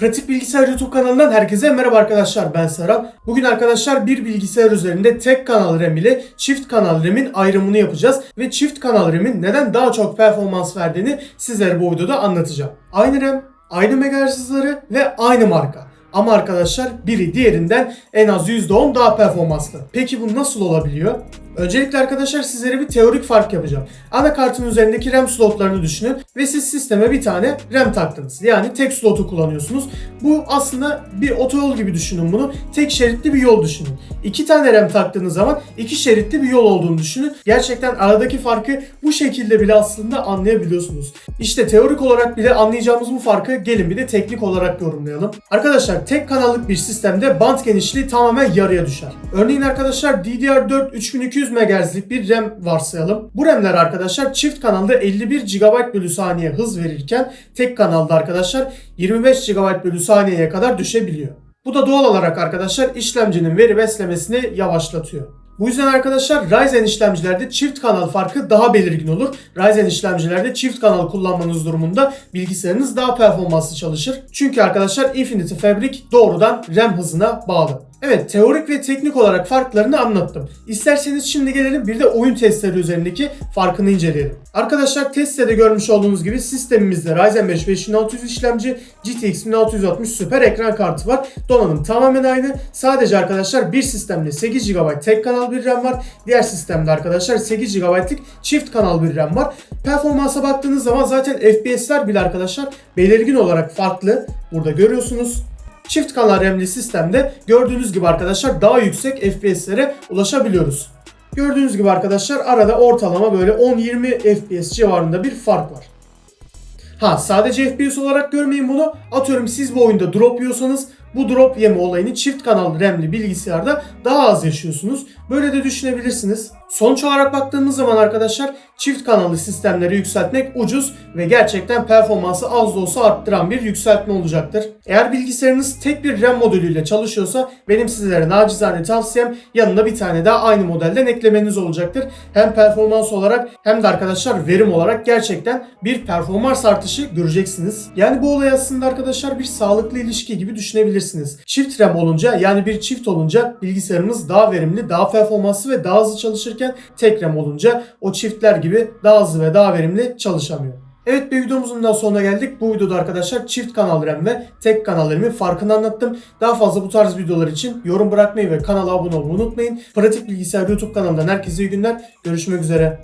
Pratik Bilgisayar YouTube kanalından herkese merhaba arkadaşlar ben Serhan. Bugün arkadaşlar bir bilgisayar üzerinde tek kanal RAM ile çift kanal RAM'in ayrımını yapacağız ve çift kanal RAM'in neden daha çok performans verdiğini sizlere bu videoda anlatacağım. Aynı RAM, aynı megahertz hızları ve aynı marka. Ama arkadaşlar biri diğerinden en az %10 daha performanslı. Peki bu nasıl olabiliyor? Öncelikle arkadaşlar sizlere bir teorik fark yapacağım. Anakartın üzerindeki RAM slotlarını düşünün ve siz sisteme bir tane RAM taktınız. Yani tek slotu kullanıyorsunuz. Bu aslında bir otoyol gibi düşünün bunu. Tek şeritli bir yol düşünün. İki tane RAM taktığınız zaman iki şeritli bir yol olduğunu düşünün. Gerçekten aradaki farkı bu şekilde bile aslında anlayabiliyorsunuz. İşte teorik olarak bile anlayacağımız bu farkı gelin bir de teknik olarak yorumlayalım. Arkadaşlar tek kanallık bir sistemde band genişliği tamamen yarıya düşer. Örneğin arkadaşlar DDR4 3200 MHz'lik bir RAM varsayalım. Bu RAM'ler arkadaşlar çift kanalda 51 GB bölü saniye hız verirken tek kanalda arkadaşlar 25 GB bölü saniyeye kadar düşebiliyor. Bu da doğal olarak arkadaşlar işlemcinin veri beslemesini yavaşlatıyor. Bu yüzden arkadaşlar Ryzen işlemcilerde çift kanal farkı daha belirgin olur. Ryzen işlemcilerde çift kanal kullanmanız durumunda bilgisayarınız daha performanslı çalışır. Çünkü arkadaşlar Infinity Fabric doğrudan RAM hızına bağlı. Evet teorik ve teknik olarak farklarını anlattım. İsterseniz şimdi gelelim bir de oyun testleri üzerindeki farkını inceleyelim. Arkadaşlar testte görmüş olduğunuz gibi sistemimizde Ryzen 5 5600 işlemci, GTX 1660 süper ekran kartı var. Donanım tamamen aynı. Sadece arkadaşlar bir sistemde 8 GB tek kanal bir RAM var. Diğer sistemde arkadaşlar 8 GB'lık çift kanal bir RAM var. Performansa baktığınız zaman zaten FPS'ler bile arkadaşlar belirgin olarak farklı. Burada görüyorsunuz. Çift kanal RAM'li sistemde gördüğünüz gibi arkadaşlar daha yüksek FPS'lere ulaşabiliyoruz. Gördüğünüz gibi arkadaşlar arada ortalama böyle 10-20 FPS civarında bir fark var. Ha sadece FPS olarak görmeyin bunu. Atıyorum siz bu oyunda drop yiyorsanız bu drop yeme olayını çift kanal RAM'li bilgisayarda daha az yaşıyorsunuz. Böyle de düşünebilirsiniz. Sonuç olarak baktığımız zaman arkadaşlar çift kanallı sistemleri yükseltmek ucuz ve gerçekten performansı az da olsa arttıran bir yükseltme olacaktır. Eğer bilgisayarınız tek bir RAM modülüyle çalışıyorsa benim sizlere nacizane tavsiyem yanına bir tane daha aynı modelden eklemeniz olacaktır. Hem performans olarak hem de arkadaşlar verim olarak gerçekten bir performans artışı göreceksiniz. Yani bu olay aslında arkadaşlar bir sağlıklı ilişki gibi düşünebilirsiniz. Çift RAM olunca yani bir çift olunca bilgisayarımız daha verimli, daha performanslı ve daha hızlı çalışırken tek RAM olunca o çiftler gibi daha hızlı ve daha verimli çalışamıyor. Evet bir videomuzun daha sonuna geldik. Bu videoda arkadaşlar çift kanal RAM ve tek kanal RAM'in farkını anlattım. Daha fazla bu tarz videolar için yorum bırakmayı ve kanala abone olmayı unutmayın. Pratik Bilgisayar YouTube kanalından herkese iyi günler. Görüşmek üzere.